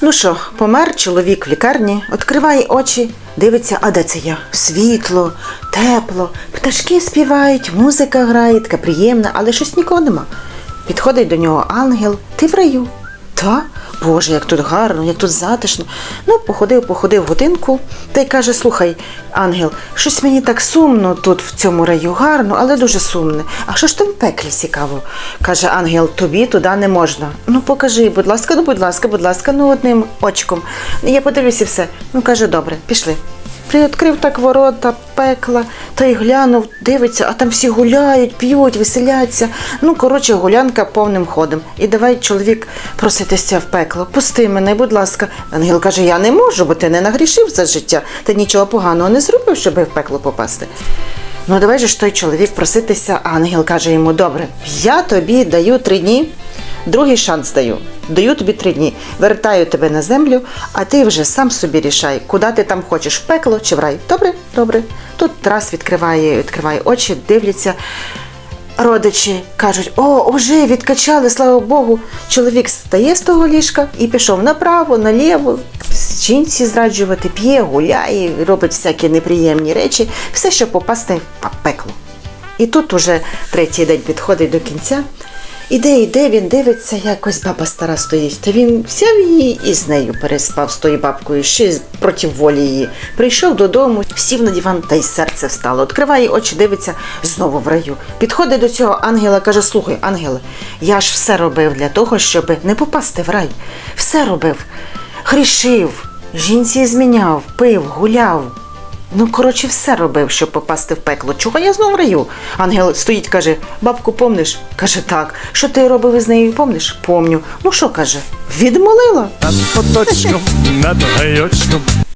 Ну що, помер чоловік в лікарні, відкриває очі, дивиться, а де це я? Світло, тепло, пташки співають, музика грає, така приємна, але щось нікого нема. Підходить до нього ангел, ти в раю. Та, Боже, як тут гарно, як тут затишно. Ну, походив, походив годинку та й каже: слухай, ангел, щось мені так сумно тут в цьому раю гарно, але дуже сумне. А що ж там в пеклі цікаво? каже ангел, тобі туди не можна. Ну покажи, будь ласка, ну будь ласка, будь ласка, ну одним очком. Я подивлюся все. Ну каже, добре, пішли. Приоткрив так ворота, пекла, та й глянув, дивиться, а там всі гуляють, п'ють, веселяться. Ну, коротше, гулянка повним ходом. І давай чоловік проситися в пекло. Пусти мене, будь ласка. Ангел каже: я не можу, бо ти не нагрішив за життя. Ти нічого поганого не зробив, щоб в пекло попасти. Ну, давай же ж той чоловік проситися, а ангел каже йому: добре, я тобі даю три дні, другий шанс даю. Даю тобі три дні, вертаю тебе на землю, а ти вже сам собі рішай, куди ти там хочеш, в пекло чи в рай. Добре, добре. Тут Тарас відкриває, відкриває очі, дивляться. Родичі кажуть: о, вже відкачали, слава Богу. Чоловік стає з того ліжка і пішов направо, наліво, жінці зраджувати, п'є, гуляє, робить всякі неприємні речі, все, щоб попасти в пекло. І тут уже третій день підходить до кінця. Іде, іде, він дивиться, якось баба стара стоїть. Та він взяв її і з нею переспав з тою бабкою, ще проти волі її. Прийшов додому, сів на диван, та й серце встало. Відкриває очі, дивиться знову в раю. Підходить до цього ангела, каже: Слухай, ангеле, я ж все робив для того, щоб не попасти в рай. Все робив. Грішив, жінці зміняв, пив, гуляв. Ну, коротше, все робив, щоб попасти в пекло. Чого я знов раю? Ангел стоїть, каже: бабку, помниш? Каже, так. Що ти робив із нею, помниш? Помню. Ну що каже? Відмолила. над поточком, над гайочком,